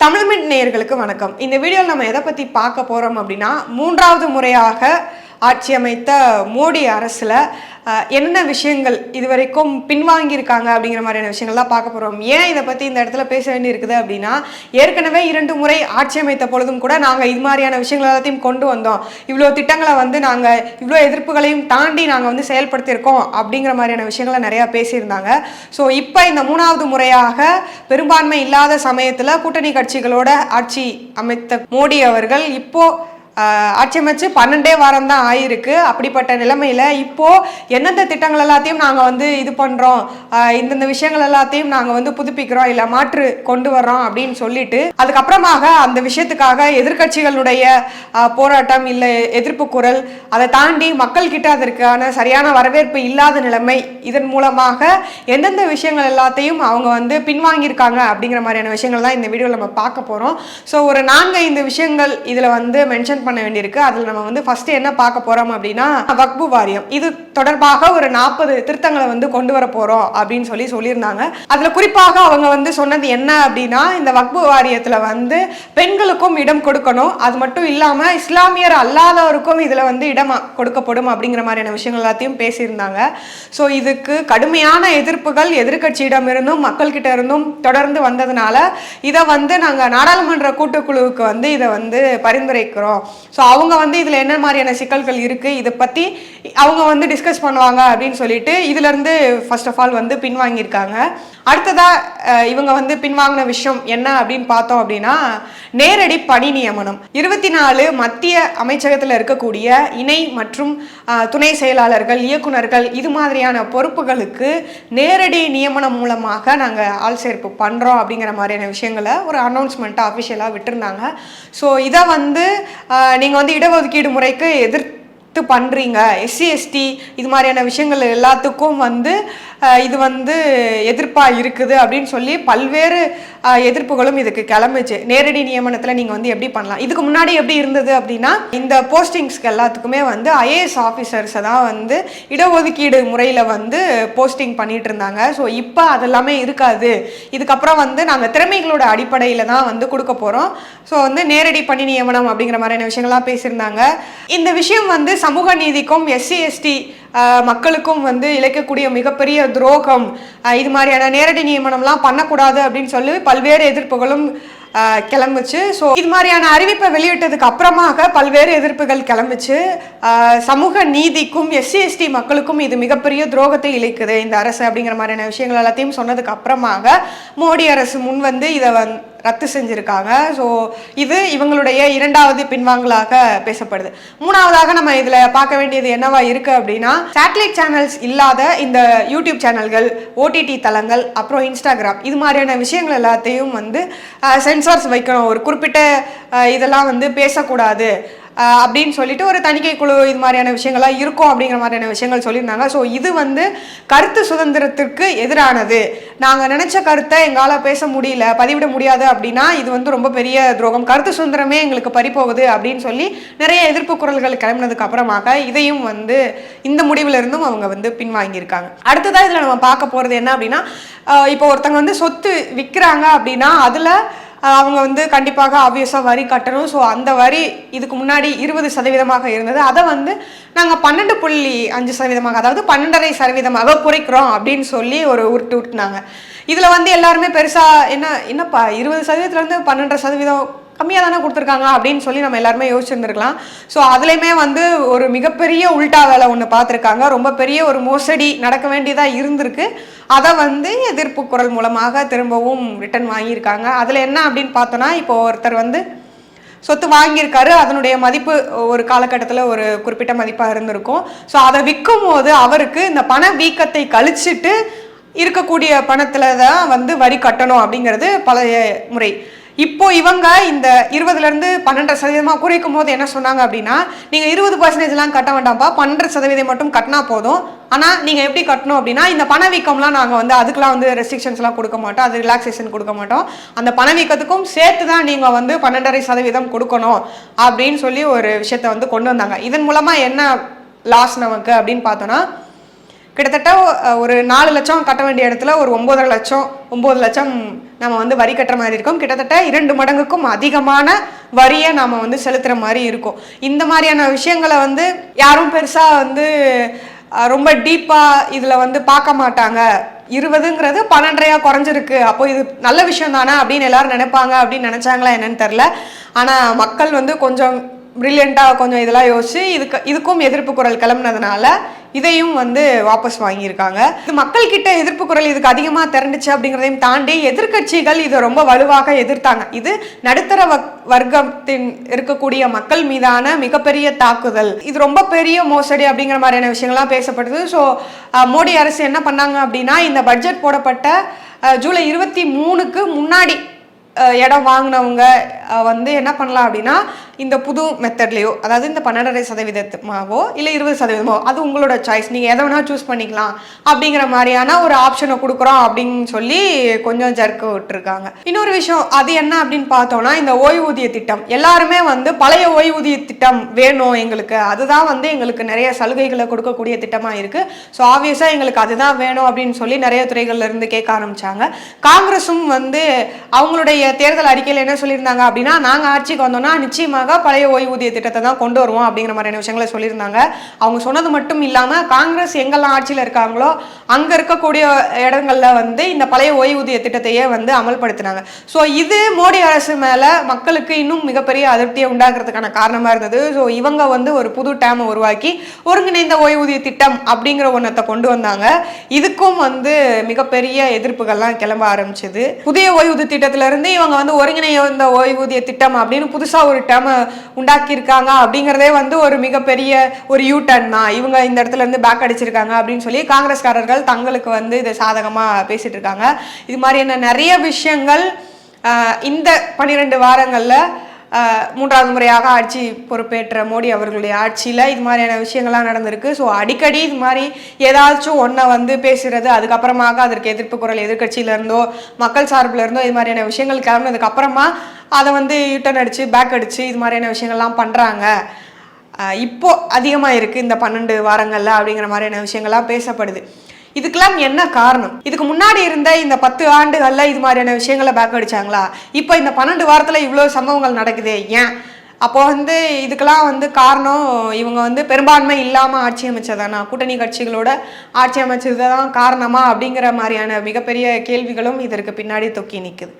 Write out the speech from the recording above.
தமிழ்மிட் நேயர்களுக்கு வணக்கம். இந்த வீடியோவில் நம்ம எதை பற்றி பார்க்க போகிறோம் அப்படின்னா மூன்றாவது முறையாக ஆட்சி அமைத்த மோடி அரசில் என்னென்ன விஷயங்கள் இதுவரைக்கும் பின்வாங்கியிருக்காங்க அப்படிங்கிற மாதிரியான விஷயங்கள்லாம் பார்க்க போகிறோம் ஏன் இதை பற்றி இந்த இடத்துல பேச வேண்டியிருக்குது அப்படின்னா ஏற்கனவே இரண்டு முறை ஆட்சி அமைத்த பொழுதும் கூட நாங்கள் இது மாதிரியான விஷயங்கள் எல்லாத்தையும் கொண்டு வந்தோம். இவ்வளோ திட்டங்களை வந்து நாங்கள் இவ்வளோ எதிர்ப்புகளையும் தாண்டி நாங்கள் வந்து செயல்படுத்தியிருக்கோம் அப்படிங்கிற மாதிரியான விஷயங்களை நிறையா பேசியிருந்தாங்க. ஸோ இப்போ இந்த மூணாவது முறையாக பெரும்பான்மை இல்லாத சமயத்தில் கூட்டணி கட்சிகளோட ஆட்சி அமைத்த மோடி அவர்கள் இப்போ ஆட்சி அமைச்சு பன்னெண்டே வாரம் தான் ஆயிருக்கு. அப்படிப்பட்ட நிலைமையில் இப்போ எந்தெந்த திட்டங்கள் எல்லாத்தையும் நாங்கள் வந்து இது பண்ணுறோம் இந்தந்த விஷயங்கள் எல்லாத்தையும் நாங்கள் வந்து புதுப்பிக்கிறோம். இல்லை மாற்று கொண்டு வர்றோம் அப்படின்னு சொல்லிட்டு அதுக்கப்புறமாக அந்த விஷயத்துக்காக எதிர்க்கட்சிகளுடைய போராட்டம் இல்லை எதிர்ப்பு குரல் அதை தாண்டி மக்கள் கிட்ட அதற்கான சரியான வரவேற்பு இல்லாத நிலைமை இதன் மூலமாக எந்தெந்த விஷயங்கள் எல்லாத்தையும் அவங்க வந்து பின்வாங்கியிருக்காங்க அப்படிங்கிற மாதிரியான விஷயங்கள் தான் இந்த வீடியோவில் நம்ம பார்க்க போகிறோம் ஸோ ஒரு நான்கு ஐந்து விஷயங்கள் இதில் வந்து மென்ஷன் பண்ண வேண்டியிருக்கு. அதில் நம்ம வந்து ஃபஸ்ட்டு என்ன பார்க்க போகிறோம் அப்படின்னா வக்பு வாரியம். இது தொடர்பாக ஒரு நாற்பது திருத்தங்களை வந்து கொண்டு வர போகிறோம் அப்படின்னு சொல்லி சொல்லியிருந்தாங்க. அதில் குறிப்பாக அவங்க வந்து சொன்னது என்ன அப்படின்னா இந்த வக்பு வாரியத்தில் வந்து பெண்களுக்கும் இடம் கொடுக்கணும். அது மட்டும் இல்லாமல் இஸ்லாமியர் அல்லாதவருக்கும் இதில் வந்து இடம் கொடுக்கப்படும் அப்படிங்கிற மாதிரியான விஷயங்கள் எல்லாத்தையும் பேசியிருந்தாங்க. ஸோ இதுக்கு கடுமையான எதிர்ப்புகள் எதிர்க்கட்சியிடமிருந்தும் மக்கள்கிட்ட இருந்தும் தொடர்ந்து வந்ததுனால இதை வந்து நாங்கள் நாடாளுமன்ற கூட்டுக்குழுவுக்கு வந்து இதை வந்து பரிந்துரைக்கிறோம். ஸோ அவங்க வந்து இதில் என்ன மாதிரியான சிக்கல்கள் இருக்குது இதை பற்றி அவங்க வந்து டிஸ்கஸ் பண்ணுவாங்க அப்படின்னு சொல்லிட்டு இதுலேருந்து ஃபர்ஸ்ட் ஆஃப் ஆல் வந்து பின்வாங்கியிருக்காங்க. அடுத்ததா இவங்க வந்து பின்வாங்கின விஷயம் என்ன அப்படின்னு பார்த்தோம் அப்படின்னா நேரடி பணி நியமனம். இருபத்தி நாலு மத்திய அமைச்சகத்தில் இருக்கக்கூடிய இணை மற்றும் துணை செயலாளர்கள் இயக்குனர்கள் இது மாதிரியான பொறுப்புகளுக்கு நேரடி நியமனம் மூலமாக நாங்கள் ஆள் சேர்ப்பு பண்ணுறோம் அப்படிங்கிற மாதிரியான விஷயங்களை ஒரு அனௌன்ஸ்மெண்ட்டாக அஃபிஷியலாக விட்டுருந்தாங்க. ஸோ இதை வந்து நீங்கள் வந்து இடஒதுக்கீடு முறைக்கு எதிர்த்து பண்ணுறீங்க எஸ்சி எஸ்டி இது மாதிரியான விஷயங்கள் எல்லாத்துக்கும் வந்து இது வந்து எதிர்ப்பாக இருக்குது அப்படின்னு சொல்லி பல்வேறு எதிர்ப்புகளும் இதுக்கு கிளம்புச்சு. நேரடி நியமனத்தில் நீங்கள் வந்து எப்படி பண்ணலாம்? இதுக்கு முன்னாடி எப்படி இருந்தது அப்படின்னா இந்த போஸ்டிங்ஸ்க்கு எல்லாத்துக்குமே வந்து ஐஏஎஸ் ஆஃபீஸர்ஸை தான் வந்து இடஒதுக்கீடு முறையில் வந்து போஸ்டிங் பண்ணிட்டு இருந்தாங்க. ஸோ இப்போ அதெல்லாமே இருக்காது. இதுக்கப்புறம் வந்து நாங்கள் திறமைகளோட அடிப்படையில் தான் வந்து கொடுக்க போகிறோம் ஸோ வந்து நேரடி பணி நியமனம் அப்படிங்கிற மாதிரியான விஷயங்கள்லாம் பேசியிருந்தாங்க. இந்த விஷயம் வந்து சமூக நீதிக்கும் எஸ்சி எஸ்டி மக்களுக்கும் வந்து இழைக்கக்கூடிய மிகப்பெரிய துரோகம். இது மாதிரியான நேரடி நியமனம்லாம் பண்ணக்கூடாது அப்படின்னு சொல்லி பல்வேறு எதிர்ப்புகளும் கிளம்புச்சு. ஸோ இது மாதிரியான அறிவிப்பை வெளியிட்டதுக்கு அப்புறமாக பல்வேறு எதிர்ப்புகள் கிளம்புச்சு. சமூக நீதிக்கும் எஸ்சி எஸ்டி மக்களுக்கும் இது மிகப்பெரிய துரோகத்தை இழைக்குது இந்த அரசு அப்படிங்கிற மாதிரியான விஷயங்கள் எல்லாத்தையும் சொன்னதுக்கு அப்புறமாக மோடி அரசு முன் வந்து இதை வந் ரத்து செஞ்சுருக்காங்க. ஸோ இது இவங்களுடைய இரண்டாவது பின்வாங்கலாக பேசப்படுது. மூணாவதாக நம்ம இதில் பார்க்க வேண்டியது என்னவா இருக்கு அப்படின்னா சேட்டலைட் சேனல்ஸ் இல்லாத இந்த யூடியூப் சேனல்கள் ஓடிடி தளங்கள் அப்புறம் இன்ஸ்டாகிராம் இது மாதிரியான விஷயங்கள் எல்லாத்தையும் வந்து சென்சார்ஸ் வைக்கணும். ஒரு குறிப்பிட்ட இதெல்லாம் வந்து பேசக்கூடாது. அப்படின்னு சொல்லிட்டு ஒரு தணிக்கை குழு இது மாதிரியான விஷயங்கள்லாம் இருக்கும் அப்படிங்கிற மாதிரியான விஷயங்கள் சொல்லியிருந்தாங்க. ஸோ இது வந்து கருத்து சுதந்திரத்திற்கு எதிரானது. நாங்கள் நினச்ச கருத்தை எங்களால் பேச முடியல பதிவிட முடியாது அப்படின்னா இது வந்து ரொம்ப பெரிய துரோகம். கருத்து சுதந்திரமே எங்களுக்கு பறிப்போகுது அப்படின்னு சொல்லி நிறைய எதிர்ப்பு குரல்கள் கிளம்பினதுக்கு அப்புறமாக இதையும் வந்து இந்த முடிவிலிருந்தும் அவங்க வந்து பின்வாங்கியிருக்காங்க. அடுத்ததாக இதில் நம்ம பார்க்க போகிறது என்ன அப்படின்னா இப்போ ஒருத்தங்க வந்து சொத்து விற்கிறாங்க அப்படின்னா அதில் அவங்க வந்து கண்டிப்பாக ஆப்வியஸாக வரி கட்டணும். ஸோ அந்த வரி இதுக்கு முன்னாடி இருபது சதவீதமாக இருந்தது. அதை வந்து நாங்கள் பன்னெண்டு புள்ளி அஞ்சு சதவீதமாக அதாவது பன்னெண்டரை சதவீதமாக குறைக்கிறோம் அப்படின்னு சொல்லி ஒரு உருட்டு உருட்டுனாங்க. இதில் வந்து எல்லாருமே பெருசாக என்ன என்னப்பா இருபது சதவீதத்துலேருந்து பன்னெண்டரை சதவீதம் கம்மியாக தானே கொடுத்துருக்காங்க அப்படின்னு சொல்லி நம்ம எல்லாருமே யோசிச்சிருந்துருக்கலாம். ஸோ அதுலேயுமே வந்து ஒரு மிகப்பெரிய உல்டா வேலை ஒன்று பார்த்துருக்காங்க. ரொம்ப பெரிய ஒரு மோசடி நடக்க வேண்டியதாக இருந்திருக்கு. அதை வந்து எதிர்ப்பு குரல் மூலமாக திரும்பவும் ரிட்டர்ன் வாங்கியிருக்காங்க. அதில் என்ன அப்படின்னு பார்த்தோன்னா இப்போ ஒருத்தர் வந்து சொத்து வாங்கியிருக்காரு. அதனுடைய மதிப்பு ஒரு காலகட்டத்தில் ஒரு குறிப்பிட்ட மதிப்பாக இருந்திருக்கும். ஸோ அதை விற்கும் போது அவருக்கு இந்த பண வீக்கத்தை கழிச்சிட்டு இருக்கக்கூடிய பணத்தில் தான் வந்து வரி கட்டணும் அப்படிங்கிறது பழைய முறை. இப்போ இவங்க இந்த இருபதுலேருந்து பன்னெண்டரை சதவீதமாக குறைக்கும் போது என்ன சொன்னாங்க அப்படின்னா நீங்கள் இருபது பர்சன்டேஜ்லாம் கட்ட வேண்டாம்ப்பா பன்னெண்டு சதவீதம் மட்டும் கட்டினா போதும். ஆனால் நீங்கள் எப்படி கட்டணும் அப்படின்னா இந்த பணவீக்கம்லாம் நாங்கள் வந்து அதுக்கெலாம் வந்து ரெஸ்ட்ரிக்ஷன்ஸ்லாம் கொடுக்க மாட்டோம் அது ரிலாக்ஸேஷன் கொடுக்க மாட்டோம். அந்த பணவீக்கத்துக்கும் சேர்த்து தான் நீங்கள் வந்து பன்னெண்டரை சதவீதம் கொடுக்கணும் அப்படின்னு சொல்லி ஒரு விஷயத்த வந்து கொண்டு வந்தாங்க. இதன் மூலமாக என்ன லாஸ் நமக்கு அப்படின்னு பார்த்தோன்னா கிட்டத்தட்ட ஒரு நாலு லட்சம் கட்ட வேண்டிய இடத்துல ஒரு ஒன்பதரை லட்சம் ஒம்பது லட்சம் நம்ம வந்து வரி கட்டுற மாதிரி இருக்கும். கிட்டத்தட்ட இரண்டு மடங்குக்கும் அதிகமான வரியை நாம் வந்து செலுத்துகிற மாதிரி இருக்கும். இந்த மாதிரியான விஷயங்களை வந்து யாரும் பெருசாக வந்து ரொம்ப டீப்பாக இதில் வந்து பார்க்க மாட்டாங்க. இருபதுங்கிறது பன்னெண்டரையா குறைஞ்சிருக்கு. அப்போ இது நல்ல விஷயம் தானே அப்படின்னு எல்லாரும் நினைப்பாங்க அப்படின்னு நினைச்சாங்களா என்னன்னு தெரில ஆனால் மக்கள் வந்து கொஞ்சம் பிரில்லியண்ட்டாக கொஞ்சம் இதெல்லாம் யோசிச்சு இதுக்கு இதுக்கும் எதிர்ப்பு குரல் கிளம்புனதுனால இதையும் வந்து வாபஸ் வாங்கியிருக்காங்க. இது மக்கள் கிட்ட எதிர்ப்பு குரல் இதுக்கு அதிகமாக திரண்டுச்சு அப்படிங்கிறதையும் தாண்டி எதிர்க்கட்சிகள் இதை ரொம்ப வலுவாக எதிர்த்தாங்க. இது நடுத்தர வக்- வர்க்கத்தின் இருக்கக்கூடிய மக்கள் மீதான மிகப்பெரிய தாக்குதல். இது ரொம்ப பெரிய மோசடி அப்படிங்கிற மாதிரியான விஷயங்கள்லாம் பேசப்படுது ஸோ மோடி அரசு என்ன பண்ணாங்க அப்படின்னா இந்த பட்ஜெட் போடப்பட்ட ஜூலை இருபத்தி மூணுக்கு முன்னாடி இடம் வாங்கினவங்க வந்து என்ன பண்ணலாம் அப்படின்னா இந்த புது மெத்தட்லேயோ அதாவது இந்த பன்னெண்டரை சதவீதமாவோ இல்லை இருபது சதவீதமோ அது உங்களோட சாய்ஸ் நீங்கள் எதை வேணால் சூஸ் பண்ணிக்கலாம் அப்படிங்கிற மாதிரியான ஒரு ஆப்ஷனை கொடுக்குறோம் அப்படின்னு சொல்லி கொஞ்சம் ஜர்க்கு விட்டுருக்காங்க. இன்னொரு விஷயம் அது என்ன அப்படின்னு பார்த்தோம்னா இந்த ஓய்வூதிய திட்டம். எல்லாருமே வந்து பழைய ஓய்வூதிய திட்டம் வேணும் எங்களுக்கு. அதுதான் வந்து எங்களுக்கு நிறைய சலுகைகளை கொடுக்கக்கூடிய திட்டமாக இருக்குது ஸோ ஆப்வியஸாக எங்களுக்கு அதுதான் வேணும் அப்படின்னு சொல்லி நிறைய துறைகளில் இருந்து கேட்க ஆரம்பிச்சாங்க. காங்கிரஸும் வந்து அவங்களுடைய தேர்தல் அறிக்கையில் என்ன சொல்லியிருந்தாங்க அப்படின்னா நாங்கள் ஆட்சிக்கு வந்தோம்னா நிச்சயமாக பழைய ஓய்வூதிய திட்டத்தை தான் கொண்டு வருவோம் அப்படிங்கிற மாதிரியான விஷயங்களை சொல்லியிருந்தாங்க. அவங்க சொன்னது மட்டும் இல்லாமல் காங்கிரஸ் எங்கெல்லாம் ஆட்சியில் இருக்காங்களோ அங்கே இருக்கக்கூடிய இடங்கள்ல வந்து இந்த பழைய ஓய்வூதிய திட்டத்தையே வந்து அமல்படுத்தினாங்க. ஸோ இது மோடி அரசு மேலே மக்களுக்கு இன்னும் மிகப்பெரிய அதிருப்தியை உண்டாக்குறதுக்கான காரணமாக இருந்தது. ஸோ இவங்க வந்து ஒரு புது டேமை உருவாக்கி ஒருங்கிணைந்த ஓய்வூதிய திட்டம் அப்படிங்கிற ஒன்றத்தை கொண்டு வந்தாங்க. இதுக்கும் வந்து மிகப்பெரிய எதிர்ப்புகள்லாம் கிளம்ப ஆரம்பிச்சது. புதிய ஓய்வூதிய திட்டத்துல இருந்து இவங்க வந்து ஒருங்கிணைந்த ஓய்வூதிய திட்டம் அப்படின்னு புதுசா ஒரு டேமை உண்டாக்கியிருக்காங்க அப்படிங்கிறதே வந்து ஒரு மிகப்பெரிய ஒரு யூ டர்ன் தான். இவங்க இந்த இடத்துல இருந்து பேக் அடிச்சிருக்காங்க அப்படின்னு சொல்லி காங்கிரஸ்காரர்கள் தங்களுக்கு வந்து இதை சாதகமாக பேசிட்டு இருக்காங்க இது மாதிரியான நிறைய விஷயங்கள் இந்த பன்னிரெண்டு வாரங்களில் மூன்றாவது முறையாக ஆட்சி பொறுப்பேற்ற மோடி அவர்களுடைய ஆட்சியில் இது மாதிரியான விஷயங்கள்லாம் நடந்திருக்கு. ஸோ அடிக்கடி இது மாதிரி ஏதாச்சும் ஒன்றை வந்து பேசுறது அதுக்கப்புறமாக அதற்கு எதிர்ப்பு குரல் எதிர்கட்சியிலேருந்தோ மக்கள் சார்பில் இருந்தோ இது மாதிரியான விஷயங்கள் கிளம்புனதுக்கு அப்புறமா அதை வந்து யூட்டன் அடித்து பேக் அடித்து இது மாதிரியான விஷயங்கள்லாம் பண்ணுறாங்க இப்போ அதிகமாக இருக்குது இந்த பன்னெண்டு வாரங்களில் அப்படிங்கிற மாதிரியான விஷயங்கள்லாம் பேசப்படுது. இதுக்கெல்லாம் என்ன காரணம்? இதுக்கு முன்னாடி இருந்த இந்த பத்து ஆண்டுகள்ல இது மாதிரியான விஷயங்களை பேக் அடிச்சாங்களா? இப்போ இந்த பன்னெண்டு வாரத்துல இவ்வளோ சம்பவங்கள் நடக்குதே ஏன்? அப்போ வந்து இதுக்கெல்லாம் வந்து காரணம் இவங்க வந்து பெரும்பான்மை இல்லாமல் ஆட்சி அமைச்சதானா கூட்டணி கட்சிகளோட ஆட்சி அமைச்சது தான் காரணமா? அப்படிங்கிற மாதிரியான மிகப்பெரிய கேள்விகளும் இதற்கு பின்னாடி தொக்கி நிற்குது